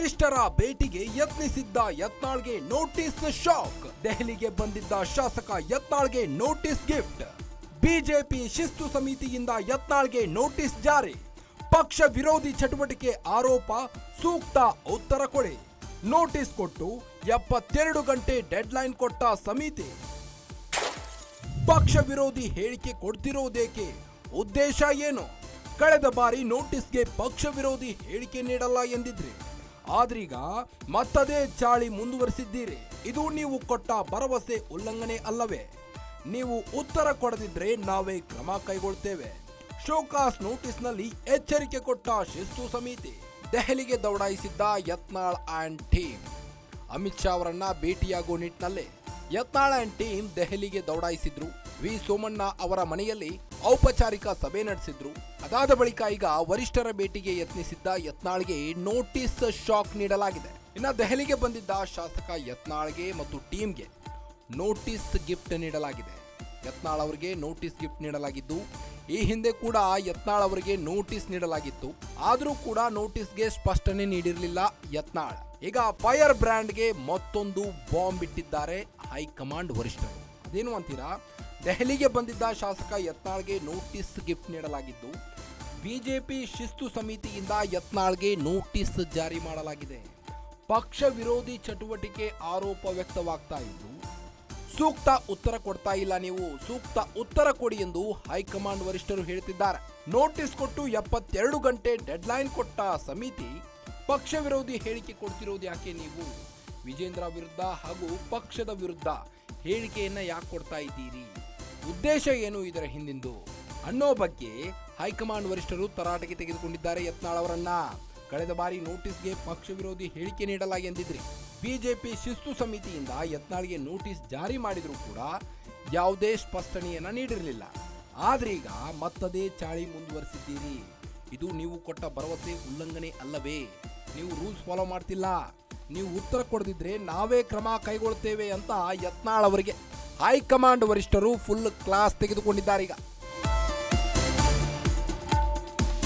ವರಿಷ್ಠರ ಭೇಟಿಗೆ ಯತ್ನಿಸಿದ್ದ ಯತ್ನಾಳ್ಗೆ notice shock. ದೆಹಲಿಗೆ ಬಂದಿದ್ದ ಶಾಸಕ ಯತ್ನಾಳ್ಗೆ ನೋಟಿಸ್ ಗಿಫ್ಟ್. ಬಿಜೆಪಿ ಶಿಸ್ತು ಸಮಿತಿಯಿಂದ ಯತ್ನಾಳ್ಗೆ ನೋಟಿಸ್ ಜಾರಿ. ಪಕ್ಷ ವಿರೋಧಿ ಚಟುವಟಿಕೆ ಆರೋಪ, ಸೂಕ್ತ ಉತ್ತರ ಕೊಡಿ. ನೋಟಿಸ್ ಕೊಟ್ಟು ಎಪ್ಪತ್ತೆರಡು ಗಂಟೆ ಡೆಡ್ಲೈನ್ ಕೊಟ್ಟ ಸಮಿತಿ. ಪಕ್ಷ ವಿರೋಧಿ ಹೇಳಿಕೆ ಕೊಡ್ತಿರೋದೇಕೆ? ಉದ್ದೇಶ ಏನು? ಕಳೆದ ಬಾರಿ ನೋಟಿಸ್ಗೆ ಪಕ್ಷ ವಿರೋಧಿ ಹೇಳಿಕೆ ನೀಡಲ್ಲ ಎಂದಿದ್ರಿ? ಆದ್ರೀಗ ಮತ್ತದೇ ಚಾಳಿ ಮುಂದುವರಿಸಿದ್ದೀರಿ. ಇದು ನೀವು ಕೊಟ್ಟ ಭರವಸೆ ಉಲ್ಲಂಘನೆ ಅಲ್ಲವೇ? ನೀವು ಉತ್ತರ ಕೊಡದಿದ್ರೆ ನಾವೇ ಕ್ರಮ ಕೈಗೊಳ್ತೇವೆ. ಶೋಕಾಸ್ ನೋಟಿಸ್ನಲ್ಲಿ ಎಚ್ಚರಿಕೆ ಕೊಟ್ಟ ಶಿಸ್ತು ಸಮಿತಿ, ದೆಹಲಿಗೆ ದೌಡಾಯಿಸಿದ್ದ ಯತ್ನಾಳ್ ಆ್ಯಂಡ್ ಟೀಮ್. ಅಮಿತ್ ಶಾ ಅವರನ್ನ ಭೇಟಿಯಾಗುವ ನಿಟ್ಟಿನಲ್ಲೇ ಯತ್ನಾಳ್ ಅಂಡ್ ಟೀಮ್ ದೆಹಲಿಗೆ ದೌಡಾಯಿಸಿದ್ರು. ವಿ. ಸೋಮಣ್ಣ ಅವರ ಮನೆಯಲ್ಲಿ ಔಪಚಾರಿಕ ಸಭೆ ನಡೆಸಿದ್ರು. ಅದಾದ ಬಳಿಕ ಈಗ ವರಿಷ್ಠರ ಭೇಟಿಗೆ ಯತ್ನಿಸಿದ್ದ ಯತ್ನಾಳ್ಗೆ ನೋಟಿಸ್ ಶಾಕ್ ನೀಡಲಾಗಿದೆ. ಇನ್ನ ದೆಹಲಿಗೆ ಬಂದಿದ್ದ ಶಾಸಕ ಯತ್ನಾಳ್ಗೆ ಮತ್ತು ಟೀಮ್ಗೆ ನೋಟಿಸ್ ಗಿಫ್ಟ್ ನೀಡಲಾಗಿದೆ. ಯತ್ನಾಳ್ ಅವರಿಗೆ ನೋಟಿಸ್ ಗಿಫ್ಟ್ ನೀಡಲಾಗಿದ್ದು, ಈ ಹಿಂದೆ ಕೂಡ ಯತ್ನಾಳ್ ಅವರಿಗೆ ನೋಟಿಸ್ ನೀಡಲಾಗಿತ್ತು. ಆದರೂ ಕೂಡ ನೋಟಿಸ್ಗೆ ಸ್ಪಷ್ಟನೆ ನೀಡಿರಲಿಲ್ಲ ಯತ್ನಾಳ್. ಈಗ ಫೈರ್ ಬ್ರ್ಯಾಂಡ್ಗೆ ಮತ್ತೊಂದು ಬಾಂಬ್ ಇಟ್ಟಿದ್ದಾರೆ ಹೈಕಮಾಂಡ್ ವರಿಷ್ಠರು. ಅದೇನು ಅಂತೀರಾ? ದೆಹಲಿಗೆ ಬಂದಿದ್ದ ಶಾಸಕ ಯತ್ನಾಳ್ಗೆ ನೋಟಿಸ್ ಗಿಫ್ಟ್ ನೀಡಲಾಗಿದ್ದು, ಬಿಜೆಪಿ ಶಿಸ್ತು ಸಮಿತಿಯಿಂದ ಯತ್ನಾಳ್ಗೆ ನೋಟಿಸ್ ಜಾರಿ ಮಾಡಲಾಗಿದೆ. ಪಕ್ಷ ವಿರೋಧಿ ಚಟುವಟಿಕೆ ಆರೋಪ ವ್ಯಕ್ತವಾಗ್ತಾ ಇದ್ದು, ಸೂಕ್ತ ಉತ್ತರ ಕೊಡ್ತಾ ಇಲ್ಲ ನೀವು. ಸೂಕ್ತ ಉತ್ತರ ಕೊಡಿ ಎಂದು ಹೈಕಮಾಂಡ್ ವರಿಷ್ಠರು ಹೇಳ್ತಿದ್ದಾರೆ. ನೋಟಿಸ್ ಕೊಟ್ಟು ಎಪ್ಪತ್ತೆರಡು ಗಂಟೆ ಡೆಡ್ಲೈನ್ ಕೊಟ್ಟ ಸಮಿತಿ ಪಕ್ಷ ವಿರೋಧಿ ಹೇಳಿಕೆ ಕೊಡ್ತಿರೋದು ಯಾಕೆ ನೀವು? ವಿಜೇಂದ್ರ ವಿರುದ್ಧ ಹಾಗೂ ಪಕ್ಷದ ವಿರುದ್ಧ ಹೇಳಿಕೆಯನ್ನು ಯಾಕೆ ಕೊಡ್ತಾ ಇದ್ದೀರಿ? ಉದ್ದೇಶ ಏನು ಇದರ ಹಿಂದಿಂದು? ಅನ್ನೋ ಬಗ್ಗೆ ಹೈಕಮಾಂಡ್ ವರಿಷ್ಠರು ತರಾಟೆಗೆ ತೆಗೆದುಕೊಂಡಿದ್ದಾರೆ ಯತ್ನಾಳ್ ಅವರನ್ನ. ಕಳೆದ ಬಾರಿ ನೋಟಿಸ್ಗೆ ಪಕ್ಷ ವಿರೋಧಿ ಹೇಳಿಕೆ ನೀಡಲಾಗಿ ಎಂದಿದ್ರಿ ಬಿಜೆಪಿ ಶಿಸ್ತು ಸಮಿತಿಯಿಂದ ಯತ್ನಾಳ್ಗೆ ನೋಟಿಸ್ ಜಾರಿ ಮಾಡಿದರೂ ಕೂಡ ಯಾವುದೇ ಸ್ಪಷ್ಟನೆಯನ್ನ ನೀಡಿರಲಿಲ್ಲ. ಆದ್ರೀಗ ಮತ್ತದೇ ಚಾಳಿ ಮುಂದುವರಿಸಿದ್ದೀರಿ. ಇದು ನೀವು ಕೊಟ್ಟ ಭರವಸೆ ಉಲ್ಲಂಘನೆ ಅಲ್ಲವೇ? ನೀವು ರೂಲ್ಸ್ ಫಾಲೋ ಮಾಡ್ತಿಲ್ಲ. ನೀವು ಉತ್ತರ ಕೊಡದಿದ್ರೆ ನಾವೇ ಕ್ರಮ ಕೈಗೊಳ್ತೇವೆ ಅಂತ ಯತ್ನಾಳ್ ಅವರಿಗೆ. ಹೈಕಮಾಂಡ್ ವರಿಷ್ಠರು ಫುಲ್ ಕ್ಲಾಸ್ ತೆಗೆದುಕೊಂಡಿದ್ದಾರೆ ಈಗ.